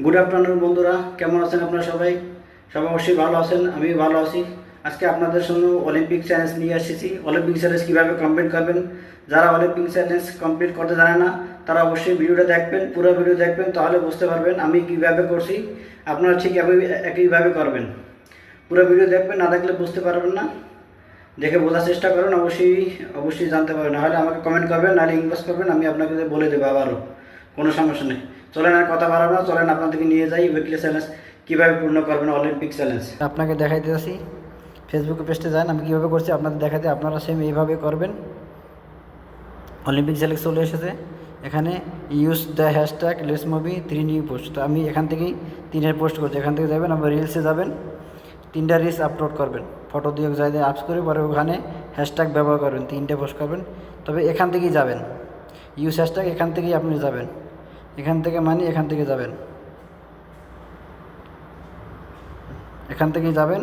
Good afternoon বন্ধুরা। কেমন আছেন আপনারা সবাই? সবাই অবশ্যই ভালো আছেন আমি ভালো আছি। আজকে আপনাদের সঙ্গে অলিম্পিক চ্যালেঞ্জ নিয়ে এসেছি। অলিম্পিক চ্যালেঞ্জ কীভাবে কমপ্লিট করবেন? যারা অলিম্পিক চ্যালেঞ্জ কমপ্লিট করতে জানে না, তারা অবশ্যই ভিডিওটা দেখবেন, পুরো ভিডিও দেখবেন, তাহলে বুঝতে পারবেন আমি কীভাবে করছি। আপনারা ঠিক একই- একইভাবে করবেন। পুরো ভিডিও দেখবেন, না দেখলে বুঝতে পারবেন না। দেখে বোঝার চেষ্টা করবেন অবশ্যই অবশ্যই জানতে পারবেন। নাহলে আমাকে কমেন্ট করবেন, নাহলে ইনবক্স করবেন, আমি আপনাকে বলে দেবো আবারও। কোনো সমস্যা নেই। চলেন আর কথা বাড়াবো না, চলেন আপনাদেরকে নিয়ে যাই উইকলি চ্যালেঞ্জ কীভাবে পূর্ণ করবেন অলিম্পিক চ্যালেঞ্জ আপনাকে দেখাইতে আসি। ফেসবুকে পেজে যান, আমি কীভাবে করছি আপনাদের দেখাতে আপনারা সেম এইভাবে করবেন। অলিম্পিক চ্যালেঞ্জ চলে এসেছে। এখানে use the hashtag let's movie three new post তো আমি এখান থেকেই তিনের পোস্ট করছি। এখান থেকে যাবেন, আবার রিলসে যাবেন। তিনটা রিলস আপলোড করবেন। ফটো দিয়ে যাই দিয়ে আপস করে, পরে ওখানে হ্যাশট্যাগ ব্যবহার করবেন। তিনটে পোস্ট করবেন। তবে এখান থেকেই যাবেন। ইউজ হ্যাশট্যাগ এখান থেকেই আপনি যাবেন। এখান থেকে মানে এখান থেকে যাবেন। এখান থেকেই যাবেন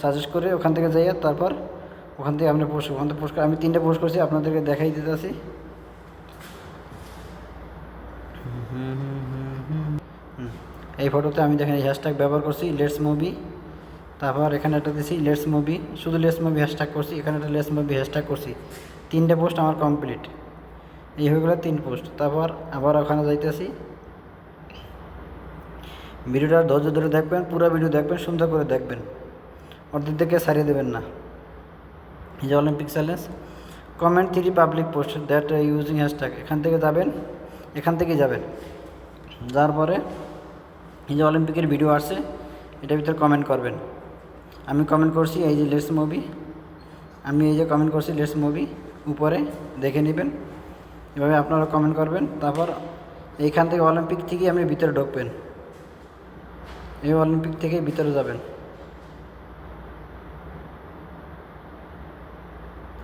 সাজেস্ট করে ওখান থেকে যাইয়া তারপর ওখান থেকে আপনি পোস্ট ওখান থেকে পোস্ট আমি তিনটে পোস্ট করছি, আপনাদেরকে দেখাই দিতে আসি এই ফটোতে আমি দেখেন এই হ্যাশট্যাগ ব্যবহার করছি লেটস মুভি তারপর এখানে একটা দিছি লেটস মুভি শুধু লেটস মুভি হ্যাশট্যাগ করছি, এখানে একটা লেটস মুভি হ্যাশট্যাগ করছি। তিনটে পোস্ট আমার কমপ্লিট এই হয়ে গেলো তিন পোস্ট তারপর আবার ওখানে যাইতেছি। ভিডিওটা ধৈর্য ধরে দেখবেন, পুরো ভিডিও দেখবেন, সুন্দর করে দেখবেন। অর্ধেক থেকে সারিয়ে দেবেন না। যে Olympic challenge comment three public post that using hashtag এখান থেকে যাবেন, এখান থেকেই যাবেন। যাওয়ার পরে এই যে অলিম্পিকের ভিডিও আসছে, এটার ভিতরে কমেন্ট করবেন। আমি কমেন্ট করছি এই যে লেটস মুভি আমি এই যে কমেন্ট করছি লেটস মুভি উপরে দেখে নেবেন। এভাবে আপনারা কমেন্ট করবেন, তারপর এইখান থেকে অলিম্পিক থেকে আপনি ভিতরে ঢুকবেন। এই অলিম্পিক থেকে ভিতরে যাবেন।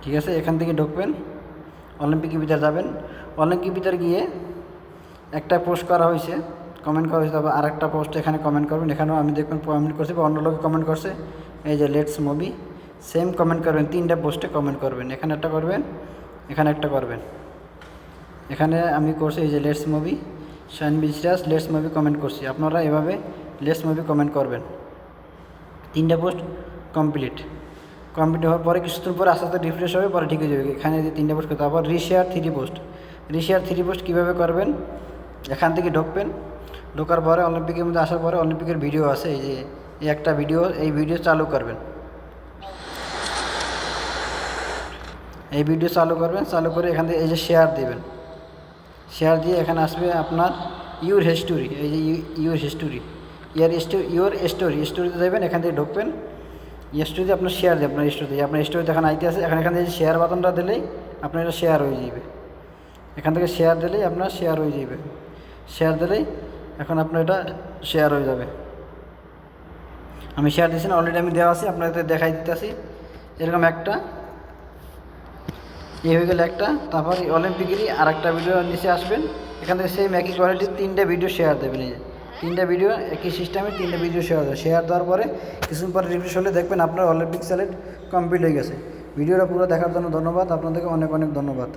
ঠিক আছে? এখান থেকে ঢুকবেন অলিম্পিকের ভিতরে যাবেন। অলিম্পিক ভিতরে গিয়ে একটা পোস্ট করা হয়েছে কমেন্ট করা হয়েছে, তারপর আরেকটা পোস্ট এখানে কমেন্ট করবেন। এখানেও আমি দেখবেন কমেন্ট করছি বা অন্য লোকে কমেন্ট করছে। এই যে লেটস মুভি সেম কমেন্ট করবেন, তিনটা পোস্টে কমেন্ট করবেন। এখানে একটা করবেন, এখানে একটা করবেন। এখানে আমি করছি এই যে লেটস মুভি শাইন বিজরাস লেটস মুভি কমেন্ট করছি। আপনারা এভাবে লেটস মুভি কমেন্ট করবেন। তিনটা পোস্ট কমপ্লিট কমপ্লিট হওয়ার পরে কিছুদিন পরে আস্তে আস্তে রিফ্রেশ হবে, পরে ঠিক হয়ে যাবে। এখানে যে তিনটা পোস্ট তারপর reshare three post reshare three post কীভাবে করবেন? এখান থেকে ঢুকবেন। ঢোকার পরে অলিম্পিকের মধ্যে আসার পরে অলিম্পিকের ভিডিও আছে। এই যে এই একটা ভিডিও এই ভিডিও চালু করবেন। এই ভিডিও চালু করবেন, চালু করে এখান থেকে এই যে শেয়ার দেবেন। শেয়ার দিয়ে এখানে আসবে আপনার ইউর হিস্টোরি এই যে your history year your story স্টোরিতে যাবেন, এখান থেকে ঢুকবেন স্টোরিতে আপনার শেয়ার দেবে আপনার স্টোরিতে আপনার স্টোরিতে এখানে আইতে আছে, এখানে এখান থেকে শেয়ার বাটনটা দিলেই আপনার এটা শেয়ার হয়ে যাবে, এখান থেকে শেয়ার দিলেই আপনার শেয়ার হয়ে যাবে, শেয়ার দিলেই এখন আপনার এটা শেয়ার হয়ে যাবে, আমি শেয়ার দিয়েছি না অলরেডি আমি দেওয়া আছি, আপনাদের দেখাই দিতে দিতেছি, এরকম একটা এই হয়ে গেলে একটা। তারপর অলিম্পিকেরই আর একটা ভিডিও নিচে আসবেন। এখান থেকে সেম একই কোয়ালিটির তিনটে ভিডিও শেয়ার দেবেন এই যে। তিনটা ভিডিও একই সিস্টেমে তিনটে ভিডিও শেয়ার দেবে শেয়ার দেওয়ার পরে কিছুদিন পরে রিফ্রেশ হলে দেখবেন আপনার অলিম্পিক স্যালেট কমপ্লিট হয়ে গেছে। ভিডিওটা পুরো দেখার জন্য ধন্যবাদ। আপনাদেরকে অনেক অনেক ধন্যবাদ।